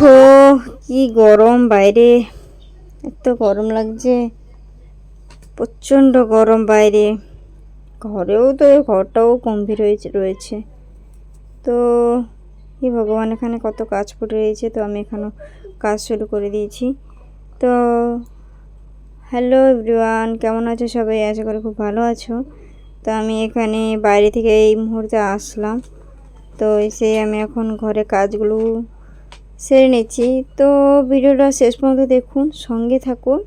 দেখো, কি গরম বাইরে। এত গরম লাগছে। প্রচণ্ড গরম বাইরে। ঘরেও তো, ঘরটাও গম্ভীর হয়েছে, রয়েছে। তো, হে ভগবান, এখানে কত কাজ পড়ে রয়েছে, তো আমি এখানেও কাজ শুরু করে দিয়েছি। তো, হ্যালো এভরিওয়ান, কেমন আছো সবাই? আশা করি খুব ভালো আছো। তো আমি এখানে বাইরে থেকে এই মুহূর্তে আসলাম। তো এসে আমি এখন ঘরে কাজগুলো সেরে নিচ্ছি। তো ভিডিওটা শেষ পর্যন্ত দেখুন সঙ্গে থাকুন।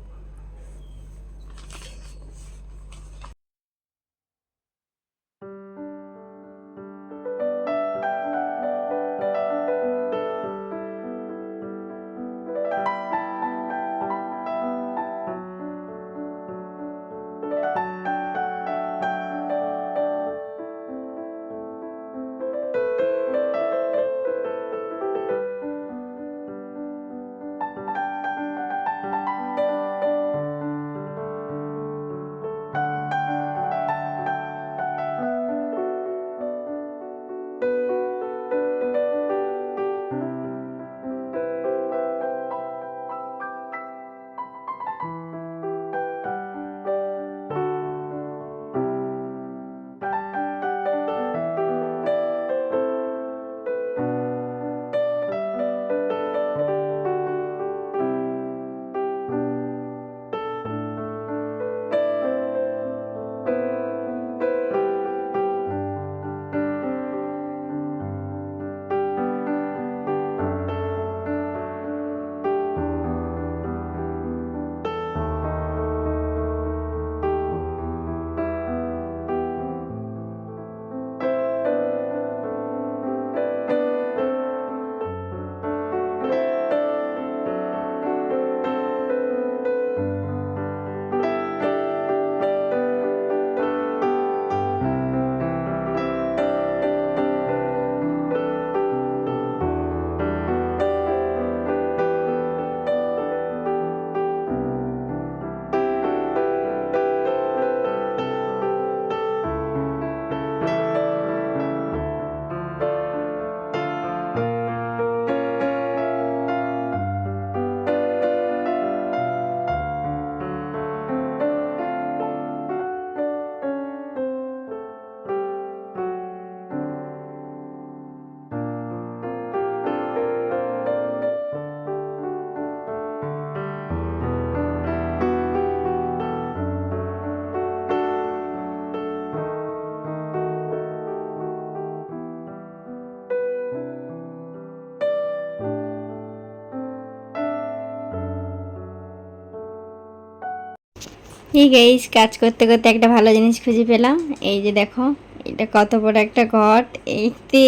এই গাইস, কাজ করতে করতে একটা ভালো জিনিস খুঁজে পেলাম। এই যে দেখো, এটা কত বড় একটা ঘট। এইতে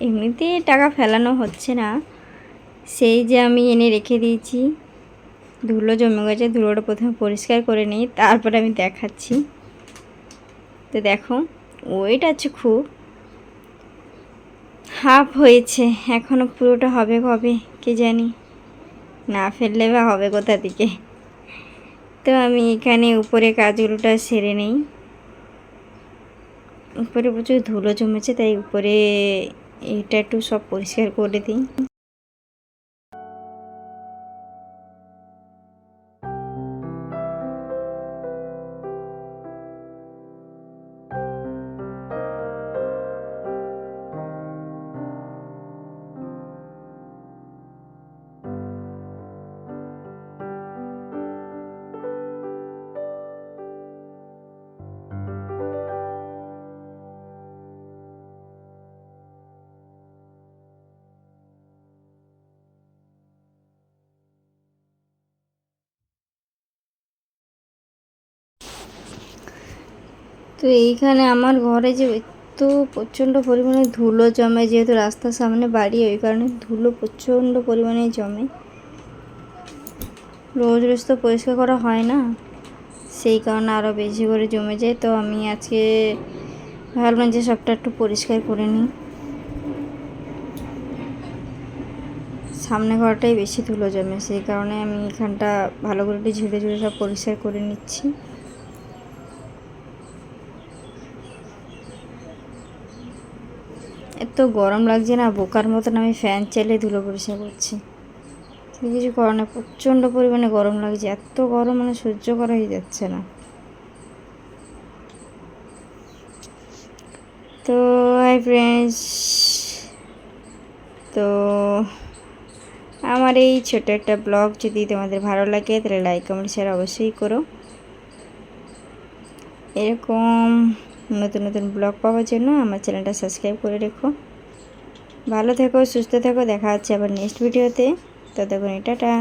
এমনিতে টাকা ফেলানো হচ্ছে না। সেই যে আমি এনে রেখে দিয়েছি। ধুলো জমে গেছে, ধুলোটা প্রথমে পরিষ্কার করে নিই, তারপরে আমি দেখাচ্ছি। তো দেখো ওয়েট আছে খুব। হাফ হয়েছে এখনও পুরোটা হবে কবে, কে জানি। না ফেললে বা হবে কোথা থেকে? তো আমি এখানে উপরে কাজগুলোটা সেরে নেই। উপরে প্রচুর ধুলো জমেছে, তাই উপরে এটা একটু সব পরিষ্কার করে দিই। তো এইখানে আমার ঘরে যে এত প্রচণ্ড পরিমাণে ধুলো জমে, যেহেতু রাস্তার সামনে বাড়ি, ওই কারণে ধুলো প্রচণ্ড পরিমাণে জমে। রোজ রোজ তো পরিষ্কার করা হয় না, সেই কারণে আরও বেশি করে জমে যায়। তো আমি আজকে ভাবলাম যে সবটা একটু পরিষ্কার করে নিই। সামনে ঘরটাই বেশি ধুলো জমে, সেই কারণে আমি এখানটা ভালো করে একটু ঝুড়ে ঝুড়ে সব পরিষ্কার করে নিচ্ছি। এত গরম লাগছে না, বোকার মতন আমি ফ্যান চালিয়ে ধুলো পরিষ্কার করছি। কিছু করার না, প্রচণ্ড পরিমাণে গরম লাগছে, এত গরম মানে সহ্য করা হয়ে যাচ্ছে না। তো হাই ফ্রেন্ডস তো আমার এই ছোট একটা ব্লগ যদি তোমাদের ভালো লাগে, তাহলে লাইক কমেন্ট শেয়ার অবশ্যই করো। এরকম নতুন নতুন ব্লগ পাওয়ার জন্য আমার চ্যানেলটা সাবস্ক্রাইব করে রেখো। ভালো থেকো, সুস্থ থেকো, দেখা হচ্ছে আবার নেক্সট ভিডিওতে ততক্ষণ, টাটা।